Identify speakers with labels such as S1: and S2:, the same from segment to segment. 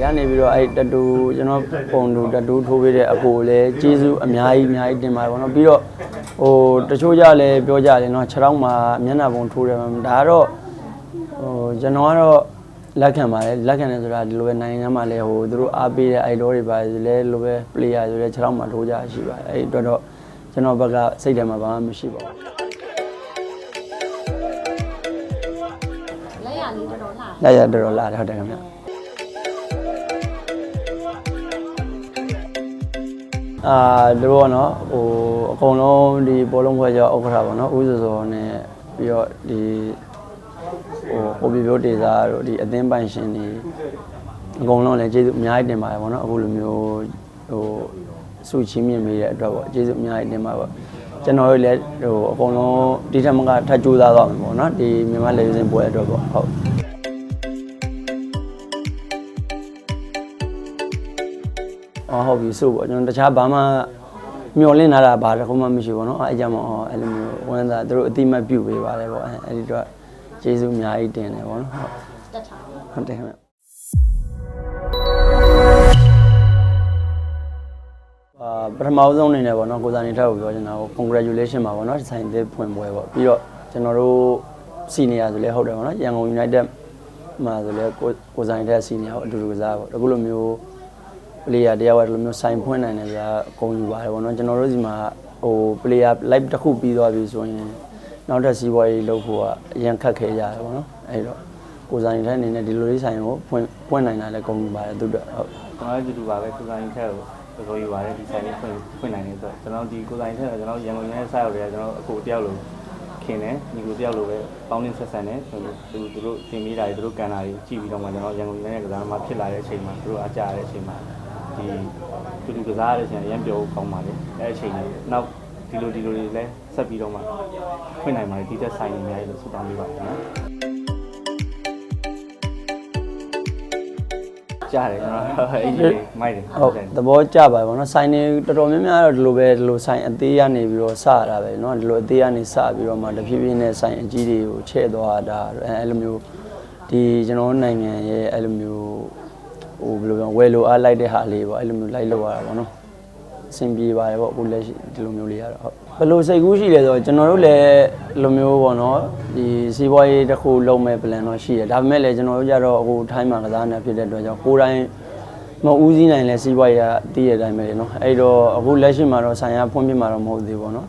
S1: ဒီကနေပြီးတော့အဲ့တတူကျွန်တော်ပုံတူတတူထိုးပေးတဲ့အကိုလည်းကျေးဇူးအများကြီးအများကြီးတင်ပါတယ်ဗောနော်ပြီးတော့ဟိုတချို့ကြလည်းပြောကြတယ်နော်ခြေထောက်မှာမျက်နှာပုံထိုးတယ်ဒါကတော့ဟိုကျွန်တော်ကတော့လက်ခံပါတယ်လက်ခံတယ်ဆိုတာဒီလိုပဲနိုင်ငံမှာလည်းဟိုသူတို့အားပေးတဲ့ idol တွေပါလဲလိုပဲ player တွေလည်းခြေထောက်မှာထိုးကြရှိပါတယ်အဲ့ဒီအတွက်တော့ကျွန်တော်ဘက်ကစိတ်ထဲမှာဘာမှမရှိပါဘူး
S2: လက်ရလေးတော်တော်လှ
S1: ရရတော်တော်လာတယ်ဟုတ်တယ်ခင်ဗျ အာတို့ကတော့နော်ဟိုအကုန်လုံးဒီဘောလုံးဖွဲ့ကြောဥက္ကဋ္ဌပေါ့နော်ဦးစောစောနဲ့ပြီးတော့ဒီဟိုဟိုပြပြိုးတေစာတို့ဒီအသင်းပိုင်ရှင်တွေအကုန်လုံးလည်းကျေးဇူးအများကြီးတင်ပါတယ်ပေါ့နော်အခုလိုမျိုးဟိုစုချင်းမြင့်မိတဲ့အတွက်ပေါ့ကျေးဇူးအများကြီးတင်ပါပေါ့ကျွန်တော်တို့လည်းဟိုအကုန်လုံးဒီထက်မကထပ်ကြိုးစားသွားမယ်ပေါ့နော်ဒီမြန်မာလေစင်ပွဲအတွက်ပေါ့ဟုတ် ဟုတ်ပြီဆိုပေါ့ကျွန်တော်တခြားဘာမှမျောလင့်လာတာဘာတစ်ခုမှမရှိဘူးเนาะအဲအကြောင်းမို့အော်အဲ့လိုမျိုးဝန်သားသူတို့အတိမတ်ပြုတ်ပေးပါတယ်ပေါ့အဲအဲ့ဒီတော့ကျေးဇူးအများကြီးတင်တယ်ပေါ့နော်ဟုတ်
S2: တက်ထား
S1: ဟုတ်တယ်ခင်ဗျအာပထမဦးဆုံးအနေနဲ့ပေါ့နော်ကိုစားနေထက်ကိုပြောချင်တာကို congratulation ပါပေါ့နော်ဆိုင်သစ်ဖွင့်ပွဲပေါ့ပြီးတော့ကျွန်တော်တို့ senior ဆိုလဲဟုတ်တယ်ပေါ့နော်ရန်ကုန် United မှာဆိုလဲကိုကိုစားနေထက် senior ကိုအတူတူကစားပေါ့အခုလိုမျိုး player တယောက်ကဒီလိုမျိုးဆိုင်ဖွင့်နိုင်တယ်ဆိုတာအကုန်ယူပါတယ်ပေါ့နော်ကျွန်တော်တို့ဒီမှာဟို player live တစ်ခုပြီးသွားပြီဆိုရင်နောက်ထပ်စီးပွားရေးလုပ်ဖို့ကအရင်ခက်ခဲကြတယ်ပေါ့နော်အဲ့တော့ကိုစားနေထက်အနေနဲ့ဒီလိုလေးဆိုင်ကိုဖွင့်ဖွင့်နိုင်တာလည်းအကုန်ယူပါတယ်သူတို့ဟုတ်
S3: ကျွန်တော်လည်းဒီလိုပါပဲကိုဆိုင်ထက်ကိုတော်တော်ယူပါတယ်ဒီဆိုင်လေးဖွင့်ဖွင့်နိုင်တဲ့အတွက်ကျွန်တော်ဒီကိုဆိုင်ထက်ကကျွန်တော်ရန်ကုန်ရဲစရောက်တယ်ကျွန်တော်အကိုတယောက်လိုခင်တယ်ညီကိုတယောက်လိုပဲပေါင်းနေဆက်ဆံတယ်သူသူတို့တင်မိတာတွေသူတို့ကန်တာတွေကြည့်ပြီးတော့မှကျွန်တော်ရန်ကုန်ရဲကစားမှဖြစ်လာတဲ့အချိန်မှာသူတို့အားကြရတဲ့အချိန်မှာ ဒီတူတူကစားရတဲ့အချိန်ရမ်းပြောကောင်းပါလေအဲ့အချိန်ကြီးနောက်ဒီလိုဒီလိုတွေလည်းဆက်ပြီးတော့မှဖွင့်နိုင်ပါတယ်ဒီသက်ဆိုင်နေများလို့ဆုတောင်းပေးပါခင်ဗျာကြားတယ်ကျွန်တော်အဲ့ဒီမိုက်တယ်
S1: ဟုတ်သဘောကျပါဘောနော်ဆိုင်နေတော်တော်များများတော့ဒီလိုပဲဒီလိုဆိုင်အသေးရနေပြီးတော့စရတာပဲနော်ဒီလိုအသေးရနေစပြီးတော့မှတဖြည်းဖြည်းနဲ့ဆိုင်အကြီးတွေကိုချဲ့သွားတာအဲအဲ့လိုမျိုးဒီကျွန်တော်တို့နိုင်ငံရဲ့အဲ့လိုမျိုး ဟိုဘယ်လိုပြောဝယ်လိုအားလိုက်တဲ့ဟာလေးပေါ့အဲ့လိုမျိုးလိုက်လောက်ရတာပေါ့နော်အဆင်ပြေပါတယ်ပေါ့အခုလက်ရှိဒီလိုမျိုးလေးရတော့ဟုတ်ဘယ်လိုစိတ်ကူးရှိလဲဆိုတော့ကျွန်တော်တို့လည်းဒီလိုမျိုးပေါ့နော်ဒီစီးပွားရေးတစ်ခုလုပ်မဲ့ plan တော့ရှိတယ်ဒါပေမဲ့လည်းကျွန်တော်တို့ကြတော့အခုထိုင်းမှာကစားနေဖြစ်တဲ့အတွက်ကြောင့်ကိုယ်တိုင် မဦးစီးနိုင်လဲစီးပွားရေးကတည်ရတဲ့အတိုင်းပဲเนาะအဲ့တော့အခုလက်ရှိမှာတော့ဆိုင်ရဖွင့်ပြမှာတော့မဟုတ်သေးဘူးเนาะ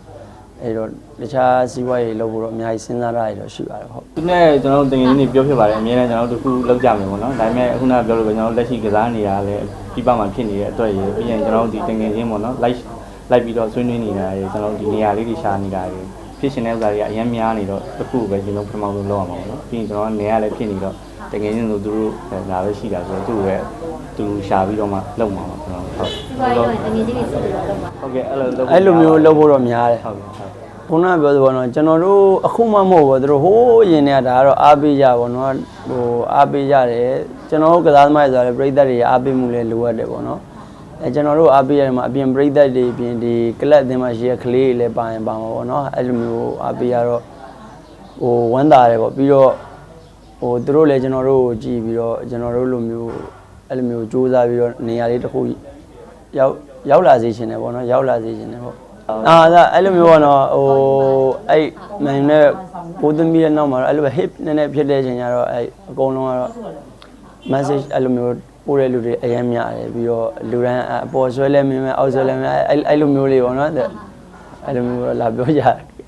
S1: အဲ့တော့တခြားစီးပွားရေးလုပ်ဖို့တော့အများကြီးစဉ်းစားရရတော့ရှိပါတယ်ဟုတ်
S3: သူနဲ့ကျွန်တော်တို့တင်ငင်းနေပြောဖြစ်ပါတယ်အများနဲ့ကျွန်တော်တို့တစ်ခုလောက်ကြမယ်ပေါ့နော်ဒါပေမဲ့အခုနကပြောလို့ပဲကျွန်တော်တို့လက်ရှိကစားနေတာလည်းပြပမှာဖြစ်နေတဲ့အတွက်ရေပြီးရင်ကျွန်တော်တို့ဒီတင်ငင်းချင်းပေါ့နော် live လိုက်ပြီးတော့ဆွေးနွေးနေတာရေကျွန်တော်တို့ဒီနေရာလေးတွေရှာနေတာရေဖြစ်ရှင်တဲ့ဥစ္စာတွေကအရင်များနေတော့တစ်ခုပဲကျွန်တော်ပထမဆုံးလောက်အောင်ပါပေါ့နော်ပြီးရင်ကျွန်တော်ကနေရာလည်းဖြစ်နေတော့တင်ငင်းချင်းဆိုသူတို့ဒါပဲရှိတာဆိုတော့သူ့ရဲ့ သူရှာပြီးတော့မှလောက်မှာပါကျွန်တော်ဟုတ်
S2: ဘာလို့လဲတကယ်ကြီးဆိုတော့တော့မှာ
S3: ဟုတ်ကဲ့အဲ့လိုလုပ်
S1: အဲ့လိုမျိုးလုပ်ဖို့တော့များတယ်
S3: ဟုတ်ကဲ့ဟုတ်
S1: ခုနကပြောသလိုနော်ကျွန်တော်တို့အခုမှမဟုတ်ဘူးသူတို့ဟိုးရင်တွေကဒါကတော့အားပေးကြပါတော့နော်ဟိုအားပေးကြတယ်ကျွန်တော်တို့ကစားသမားတွေဆိုတော့ပြည်သက်တွေအားပေးမှုလည်းလိုအပ်တယ်ပေါ့နော်အဲကျွန်တော်တို့အားပေးရတယ်မှာအပြင်ပြည်သက်တွေအပြင်ဒီကလပ်အသင်းမှာရှိတဲ့ကလေးတွေလည်းပါရင်ပါမှာပေါ့နော်အဲ့လိုမျိုးအားပေးရတော့ဟိုဝမ်းသာတယ်ပေါ့ပြီးတော့ဟိုသူတို့လည်းကျွန်တော်တို့ကိုကြည့်ပြီးတော့ကျွန်တော်တို့လိုမျိုး အဲ့လိုမျိုးစူးစမ်းပြီးတော့နေရာလေးတစ်ခုရောက်ရောက်လာစေချင်တယ်ပေါ့နော်ရောက်လာစေချင်တယ်ပေါ့အာဒါအဲ့လိုမျိုးပေါ့နော်ဟိုအဲ့မင်းနဲ့ကိုသမီးရဲ့နောက်မှာတော့အဲ့လိုပဲ hip နည်းနည်းဖြစ်တဲ့အချိန်ကျတော့အဲ့အကုန်လုံးကတော့ message အဲ့လိုမျိုးပို့တဲ့လူတွေအရင်များတယ်ပြီးတော့လူတိုင်းအပေါ်ဆွဲလဲမင်းမဲအောက်ဆွဲလဲမင်းအဲ့အဲ့လိုမျိုးလေးပေါ့နော်အဲ့လိုမျိုးလာပြောကြ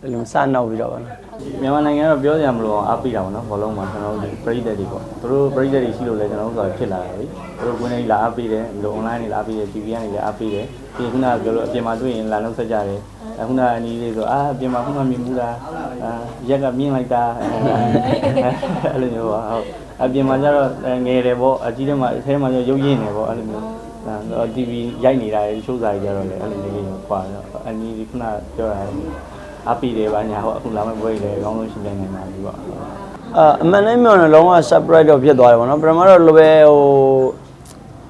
S1: အဲ့လိုစနောက်ပြီးတော့ပေါ့နော်
S3: မြန်မာနိုင်ငံကတော့ပြောစရာမလိုအောင်အားပေးတာပေါ့နော်ဘောလုံးမှာကျွန်တော်တို့ဒီပရိသတ်တွေပေါ့သူတို့ပရိသတ်တွေရှိလို့လဲကျွန်တော်တို့ဆိုတာဖြစ်လာတယ်လေသူတို့ကိုယ်နဲ့လာအားပေးတယ်ဒီလို online တွေလာအားပေးတယ် TV ကနေလည်းအားပေးတယ်ပြီးခုနကပြောလို့အပြင်မှာတွေ့ရင်လာလုံးဆက်ကြတယ်အခုနကအနီးလေးဆိုအာအပြင်မှာခုနမြင်မှုလားအာရက်ကမြင်လိုက်တာအဲ့လိုမျိုးပါဟုတ်အပြင်မှာကျတော့ငယ်တယ်ပေါ့အကြီးထဲမှာအထဲမှာကျရုပ်ရင်းနေပေါ့အဲ့လိုမျိုးဒါ TV ရိုက်နေတာလေချိုးစာကြီးကြတော့လေအဲ့လိုမျိုးလေးခွာတော့အနီးခုနပြောတာ အပီတယ်ပါညာဟောအခုလာမယ့်ပွဲတွေလည်းအကောင်းဆုံးရှင်းပြနိုင်ပါပြီပေါ့
S1: အာအမှန်တမ်းပြောရင်လုံးဝ surprise တော့ဖြစ်သွားတယ်ဗောနော်ပထမတော့လိုပဲဟို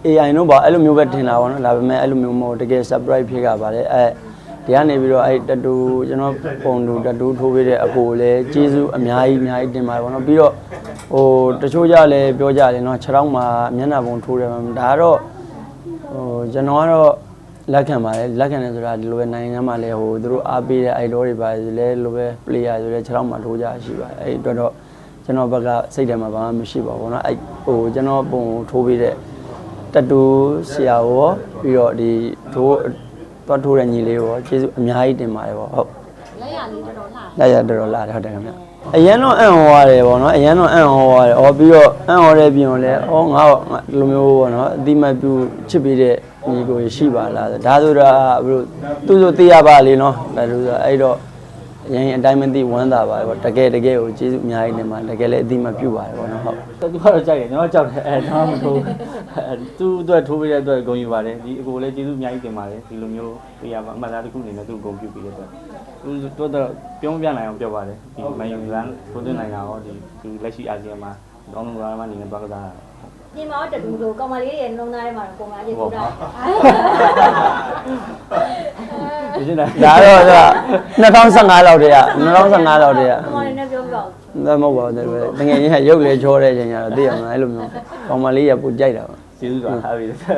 S1: AI တို့ပါအဲ့လိုမျိုးပဲထင်တာဗောနော်ဒါပေမဲ့အဲ့လိုမျိုးမဟုတ်တကယ် surprise ဖြစ်ကြပါတယ်အဲဒီကနေပြီးတော့အဲ့တတူကျွန်တော်ပုံတူတတူထိုးပေးတဲ့အကိုလည်းကျေးဇူးအများကြီးအများကြီးတင်ပါတယ်ဗောနော်ပြီးတော့ဟိုတချို့ကြလည်းပြောကြတယ်နော်ခြေထောက်မှာမျက်နှာပုံထိုးတယ်ဒါကတော့ဟိုကျွန်တော်ကတော့ လက်ခံပါတယ်လက်ခံတယ်ဆိုတာဒီလိုပဲနိုင်ငံမှာလည်းဟိုသူတို့အားပေးတဲ့ idol တွေပါလေလည်းလိုပဲ player ဆိုလည်းခြေထောက်မှာထိုးကြရှိပါတယ်အဲ့အတွက်တော့ကျွန်တော်ဘက်ကစိတ်ထဲမှာဘာမှမရှိပါဘူးเนาะအဲ့ဟိုကျွန်တော်ပုံထိုးပေးတဲ့ တတူဆရာရောပြီးတော့ဒီတို့သွားထိုးတဲ့ညီလေးရောကျေးဇူးအများကြီးတင်ပါတယ်ပေါ့ဟုတ်
S2: လက်ရလေးတော်တော်လှ
S1: ရရတော်တော်လာတယ်ဟုတ်တယ်ခင်ဗျအရန်တော့အံ့ဩရတယ်ပေါ့နော်အရန်တော့အံ့ဩရတယ်ဩပြီးတော့အံ့ဩတဲ့ပြင်ကိုလည်းဩငါ့ကိုဒီလိုမျိုးပေါ့နော်အတိမတ်ပြုချစ်ပြီးတဲ့ ညီကိုရှိပါလားဒါဆိုတာဘယ်လိုသူ့ဆိုသိရပါလေနော်ဒါလို့ဆိုအဲ့တော့အရင်အတိုင်းမသိဝမ်းသာပါတယ်ပေါ့တကယ်တကယ်ကိုကျေးဇူးအများကြီးတင်ပါတကယ်လည်းအတိမတ်ပြုပါတယ်ပေါ့နော်ဟုတ်
S3: သူကတော့ကြိုက်တယ်ကျွန်တော်ကြောက်တယ်အဲကျွန်တော်မထိုးအဲသူ့အတွက်ထိုးပေးတဲ့အတွက်ဂုဏ်ယူပါတယ်ဒီအကိုလည်းကျေးဇူးအများကြီးတင်ပါတယ်ဒီလိုမျိုးပြရပါအမှတ်သားတစ်ခုအနေနဲ့သူ့ဂုဏ်ပြုပေးတဲ့အတွက်သူတို့တော့ပြောမပြနိုင်အောင်ပြောပါတယ်ဒီမန်ယူလန်ကိုသွင်းနိုင်ငံရောဒီသူလက်ရှိအာဆီယံမှာတောင်းလုံးကမှနေနေတော့ကစား
S2: ဒီမှာတတူတူကောင်မလေးရဲ့နှလုံးသားထဲမှာတော့ပုံမှန်ကြီးပို့တာ
S3: ဒီစင်တာ
S1: ဒါတော့က2015လောက်တည်းက2015လောက်တည်းက
S2: ကောင်မလေးနဲ့ပြောပြပါဦး
S1: ဒါမဟုတ်ပါဘူးတကယ်ကြီးကရုပ်လေချောတဲ့အချိန်ကျတော့သိရမလားအဲ့လိုမျိုးကောင်မလေးကပူကြိုက်တာပါ
S3: ကျေးဇူးတော်အားပေးတယ်ဟုတ်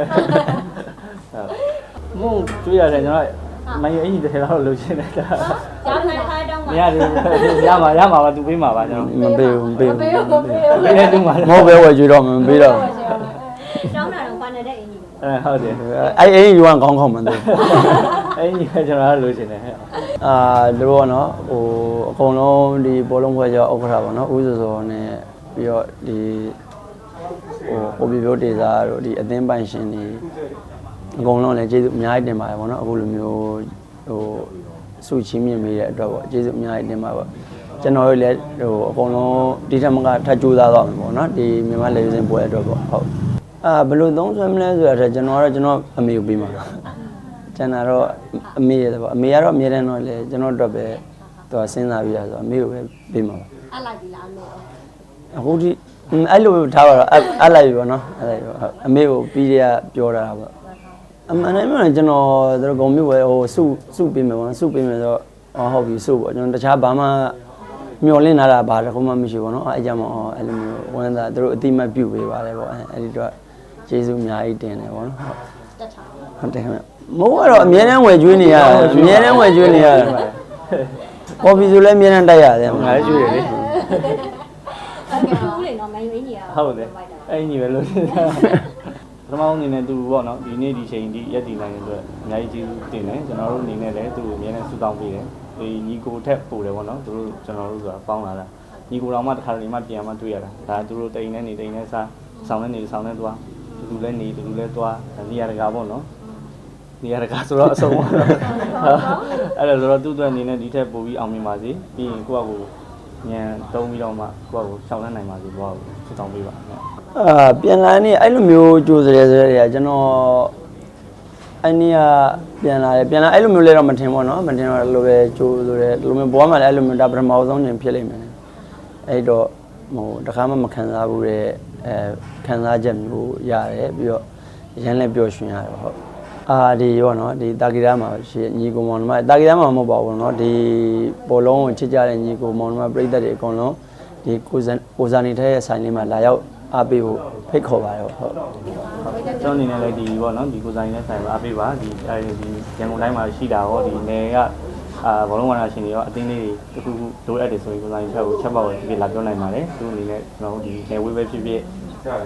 S3: မို့ကျွေးရတယ်ကျွန်တော်မန်ယူအင်ကြီးတစ်လောက်လှုပ်ရှင်းနေတာ
S2: ကြားနေခိုင်းတောင်း
S3: မ
S2: ပါ
S3: ရတယ်ရမှာရမှာပါသူပေးမှာပါကျွန်တော်
S1: မပေးဘူးမပေးဘူး
S2: ပေးဘူးပေးဘူး
S3: ပေးတဲ့သူမှာ
S1: မဟုတ်ပဲဝယ်ကြည့်တော့မပေးတော့
S2: တောင်းတာတော့ပါနေတဲ့အင်ကြီး
S3: အဲဟုတ်တယ်
S1: အဲ့အဲ့ယူကခေါင်းခေါင်းမှန်တယ်
S3: အင်ကြီးကကျွန်တော်လှုပ်ရှင်းတယ်ဟဲ့
S1: အာတို့ကနော်ဟိုအကုန်လုံးဒီဘောလုံးဖွဲ့ကြောဥက္ကဋ္ဌပါနော်ဦးစောစောနဲ့ပြီးတော့ဒီဟိုဟိုဘီဘိုဒေတာတို့ဒီအသင်းပိုင်ရှင်တွေအကုန်လုံးလည်းကျေးဇူးအများကြီးတင်ပါတယ်ဗောနော်အခုလိုမျိုးဟို စုချင်းမြင့်မိတဲ့အတွက်ပေါ့ကျေးဇူးအများကြီးတင်ပါပါကျွန်တော်တို့လည်းဟိုအကုန်လုံးဒီထက်မကထပ်ကြိုးစားသွားမယ်ပေါ့နော်ဒီမြန်မာလေစင်ပွဲအတွက်ပေါ့ဟုတ်အာဘယ်လိုသုံးဆွဲမလဲဆိုတော့ကျွန်တော်ကတော့ကျွန်တော်အမေကိုပြီးမှာပါကျန်တာတော့အမေရဲ့ပေါ့အမေကတော့အမြဲတမ်းတော့လေကျွန်တော်တို့ပဲသူကစဉ်းစားပြီးရဆိုအမေကိုပဲပေးမှာပါ
S2: အလိုက်ပြီလားမေ
S1: အခုဒီအဲ့လိုထားပါတော့အဲ့လိုက်ပြီပေါ့နော်အဲ့လိုက်ပေါ့အမေကိုပြီးရပြောတာပေါ့ အမှန်တမ်းပြောရင်ကျွန်တော်တို့ကုံမြို့ပဲဟိုစုစုပေးမယ်ပေါ့နော်စုပေးမယ်ဆိုတော့ဟုတ်ပြီစုပေါ့ကျွန်တော်တခြားဘာမှမျောလင့်လာတာဘာတစ်ခုမှမရှိဘူးနော်အဲကြောင့်မို့အဲ့လိုမျိုးဝမ်းသာတို့အတိမတ်ပြုပေးပါတယ်ပေါ့အဲ့ဒီတော့ကျေးဇူးအများကြီးတင်တယ်ပေါ့နော်ဟုတ်
S2: တက်ထား
S1: ဟုတ်တယ်ခင်ဗျမိုးကတော့အများနဲ့ဝယ်ကျွေးနေရတာအများနဲ့ဝယ်ကျွေးနေရတာကော်ဖီဆိုလည်းအများနဲ့တိုက်ရတယ်
S3: ငါလည်းကျွေးတယ်လေ
S2: အဲ့ဒါကူးလေနော်မန်ယူအင်ကြီးရ
S3: ဟုတ်တယ်အဲ့အင်ကြီးပဲလို့ ပထမအနေနဲ့သူပေါ့နော်ဒီနေ့ဒီချိန်ဒီရက်ဒီနိုင်အတွက်အများကြီးကျေးဇူးတင်တယ်ကျွန်တော်တို့အနေနဲ့လည်းသူ့ကိုအများနဲ့ဆုတောင်းပေးတယ်ဒီညီကိုထက်ပို့တယ်ပေါ့နော်သူတို့ကျွန်တော်တို့ဆိုတာပေါင်းလာတာညီကိုတော်မှတစ်ခါတလေမှပြန်မှတွေ့ရတာဒါသူတို့တိန်နဲ့နေတိန်နဲ့စားဆောင်းနဲ့နေဆောင်းနဲ့သွားတူတူလဲနေတူတူလဲသွားနေရာတကာပေါ့နော်နေရာတကာဆိုတော့အဆုံးပါတော့အဲ့ဒါဆိုတော့သူ့အတွက်အနေနဲ့ဒီထက်ပိုပြီးအောင်မြင်ပါစေပြီးရင်ကိုယ့်အကူညံတုံးပြီးတော့မှကိုယ့်အကူရှောင်းလန်းနိုင်ပါစေဘောဆုတောင်းပေးပါမယ်
S1: အာပြန်လာနေအဲ့လိုမျိုးကြိုးစရဲစရဲတွေကကျွန်တော်အဲ့နေ့ကပြန်လာတယ်ပြန်လာအဲ့လိုမျိုးလဲတော့မထင်ပါတော့မထင်တော့လိုပဲကြိုးဆိုရဲလိုမျိုးဘွားမှလည်းအဲ့လိုမျိုးဒါပထမဆုံးညင်ဖြစ်လိမ့်မယ်အဲ့တော့ဟိုတခါမှမခံစားဘူးတဲ့အဲခံစားချက်မျိုးရတယ်ပြီးတော့ရမ်းလည်းပျော်ရွှင်ရတယ်ဟုတ်အာဒီရောနော်ဒီတာဂီရာမှာရှိညီကိုမောင်နှမတာဂီရာမှာမဟုတ်ပါဘူးနော်ဒီဘောလုံးကိုချစ်ကြတဲ့ညီကိုမောင်နှမပြိတ္တတွေအကုန်လုံးဒီကိုဇန်ကိုဇာနေတဲ့ရဲ့ဆိုင်လေးမှာလာရောက် အားပေးဖို့ဖိတ်ခေါ်ပါတယ်ဟုတ်
S3: ကျွန်တော်အနေနဲ့လည်းဒီပေါ့နော်ဒီကိုဆိုင်နဲ့ဆိုင်ပါအပေးပါဒီအဲဒီရန်ကုန်တိုင်းမှာရှိတာရောဒီနယ်ကအာဘောလုံးဝါနာရှင်တွေရောအတင်းလေးတွေတခုခုလိုအပ်တယ်ဆိုရင်ကိုဆိုင်ဖက်ကိုချက်ပေါက်ဒီလာပြောနိုင်ပါတယ်သူအနေနဲ့ကျွန်တော်ဒီနယ်ဝေးပဲဖြစ်ဖြစ်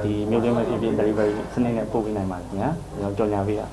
S3: ဒီမြို့တွင်းပဲဖြစ်ဖြစ် delivery စနစ်နဲ့ပို့ပေးနိုင်ပါတယ်ခင်ဗျာကျွန်တော်ကြော်ညာပေးတာ